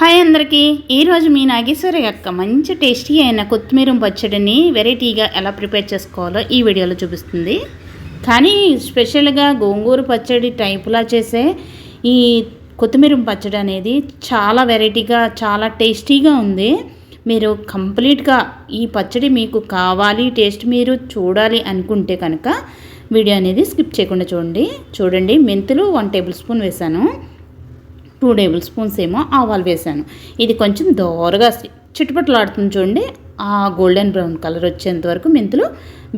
Hi అందరికీ. ఈరోజు మీ నాగేశ్వరి యొక్క మంచి టేస్టీ అయిన కొత్తిమీర పచ్చడిని వెరైటీగా ఎలా ప్రిపేర్ చేసుకోవాలో ఈ వీడియోలో చూపిస్తుంది. కానీ స్పెషల్గా గోంగూర పచ్చడి టైపులా చేసే ఈ కొత్తిమీర పచ్చడి అనేది చాలా వెరైటీగా చాలా టేస్టీగా ఉంది. మీరు కంప్లీట్గా ఈ పచ్చడి మీకు కావాలి టేస్ట్ మీరు చూడాలి అనుకుంటే కనుక వీడియో అనేది స్కిప్ చేయకుండా చూడండి. చూడండి మెంతులు వన్ టేబుల్ స్పూన్ వేశాను. టూ టేబుల్ స్పూన్స్ ఏమో ఆవాలు వేసాను ఇది కొంచెం దోరగా చిట్టుపట్లాడుతుంది చూడండి. ఆ గోల్డెన్ బ్రౌన్ కలర్ వచ్చేంత వరకు మెంతులు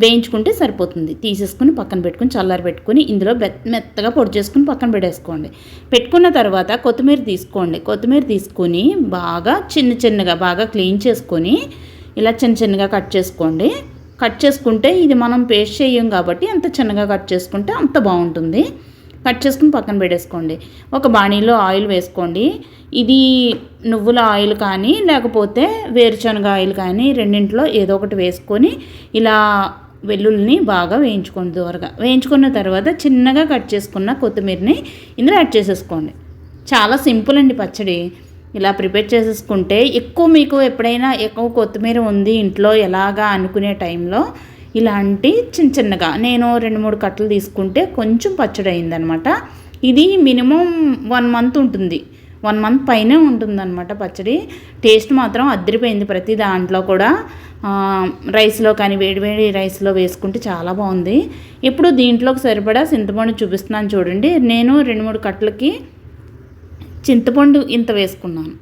వేయించుకుంటే సరిపోతుంది. తీసేసుకుని పక్కన పెట్టుకుని చల్లారి పెట్టుకుని ఇందులో మెత్తగా పొడి చేసుకుని పక్కన పెట్టేసుకోండి. పెట్టుకున్న తర్వాత కొత్తిమీర తీసుకోండి. కొత్తిమీర తీసుకొని బాగా చిన్న చిన్నగా బాగా క్లీన్ చేసుకొని ఇలా చిన్న చిన్నగా కట్ చేసుకోండి. కట్ చేసుకుంటే ఇది మనం పేస్ట్ చేయం కాబట్టి అంత చిన్నగా కట్ చేసుకుంటే అంత బాగుంటుంది. కట్ చేసుకుని పక్కన పెట్టేసుకోండి. ఒక బాణీలో ఆయిల్ వేసుకోండి. ఇది నువ్వుల ఆయిల్ కానీ లేకపోతే వేరుశనగ ఆయిల్ కానీ రెండింటిలో ఏదో ఒకటి వేసుకొని ఇలా వెల్లుల్లిని బాగా వేయించుకోండి దూరగా. వేయించుకున్న తర్వాత చిన్నగా కట్ చేసుకున్న కొత్తిమీరని ఇందులో యాడ్ చేసేసుకోండి. చాలా సింపుల్ అండి పచ్చడి. ఇలా ప్రిపేర్ చేసేసుకుంటే ఎక్కువ మీకు ఎప్పుడైనా ఎక్కువ కొత్తిమీర ఉంది ఇంట్లో ఎలాగా అనుకునే టైంలో ఇలాంటి చిన్న చిన్నగా నేను రెండు మూడు కట్టలు తీసుకుంటే కొంచెం పచ్చడి అయిందనమాట ఇది మినిమం వన్ మంత్ ఉంటుంది. వన్ మంత్ పైనే ఉంటుందన్నమాట పచ్చడి. టేస్ట్ మాత్రం అద్దరిపోయింది ప్రతి దాంట్లో కూడా. రైస్లో కానీ వేడివేడి రైస్లో వేసుకుంటే చాలా బాగుంది. ఇప్పుడు దీంట్లోకి సరిపడా చింతపండు చూపిస్తున్నాను చూడండి. నేను రెండు మూడు కట్టలకి చింతపండు ఇంత వేసుకున్నాను.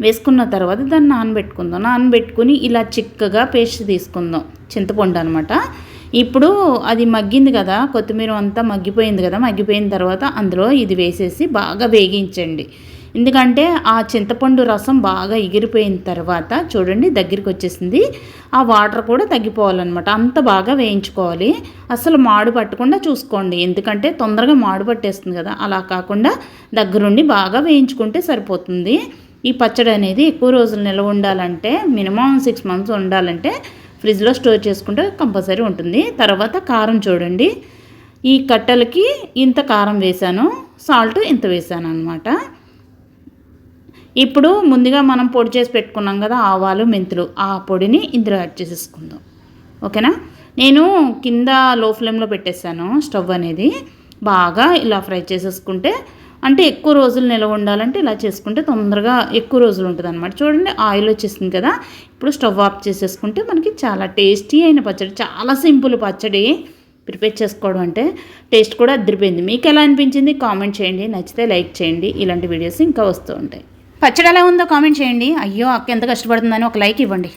వేసుకున్న తర్వాత దాన్ని నానబెట్టుకుందాం. నానబెట్టుకుని ఇలా చిక్కగా పేస్ట్ తీసుకుందాం. చింతపండు అనమాట ఇప్పుడు అది మగ్గింది కదా కొత్తిమీర అంతా మగ్గిపోయింది కదా మగ్గిపోయిన తర్వాత అందులో ఇది వేసేసి బాగా వేగించండి. ఎందుకంటే ఆ చింతపండు రసం బాగా ఎగిరిపోయిన తర్వాత చూడండి దగ్గరికి వచ్చేసింది. ఆ వాటర్ కూడా తగ్గిపోవాలన్నమాట. అంత బాగా వేయించుకోవాలి. అసలు మాడు పట్టకుండా చూసుకోండి. ఎందుకంటే తొందరగా మాడు పట్టేస్తుంది కదా. అలా కాకుండా దగ్గరుండి బాగా వేయించుకుంటే సరిపోతుంది. ఈ పచ్చడి అనేది ఎక్కువ రోజులు నిల్వ ఉండాలంటే మినిమం సిక్స్ మంత్స్ ఉండాలంటే ఫ్రిడ్జ్లో స్టోర్ చేసుకుంటే కంపల్సరీ ఉంటుంది. తర్వాత కారం చూడండి. ఈ కట్టెలకి ఇంత కారం వేసాను సాల్ట్ ఇంత వేసాను అనమాట ఇప్పుడు ముందుగా మనం పొడి చేసి పెట్టుకున్నాం కదా ఆవాలు మెంతులు. ఆ పొడిని ఇందులో యాడ్ చేసేసుకుందాం. ఓకేనా? నేను కింద లో ఫ్లేమ్లో పెట్టేశాను స్టవ్ అనేది. బాగా ఇలా ఫ్రై చేసేసుకుంటే అంటే ఎక్కువ రోజులు నిల్వ ఉండాలంటే ఇలా చేసుకుంటే తొందరగా ఎక్కువ రోజులు ఉంటుంది అనమాట చూడండి ఆయిల్ వచ్చేసింది కదా. ఇప్పుడు స్టవ్ ఆఫ్ చేసేసుకుంటే మనకి చాలా టేస్టీ అయిన పచ్చడి చాలా సింపుల్ పచ్చడి ప్రిపేర్ చేసుకోవడం అంటే టేస్ట్ కూడా అద్దరిపోయింది మీకు ఎలా అనిపించింది? కామెంట్ చేయండి. నచ్చితే లైక్ చేయండి. ఇలాంటి వీడియోస్ ఇంకా వస్తూ ఉంటాయి. పచ్చడి ఎలా ఉందో కామెంట్ చేయండి. అయ్యో అక్క ఎంత కష్టపడుతుందని ఒక లైక్ ఇవ్వండి.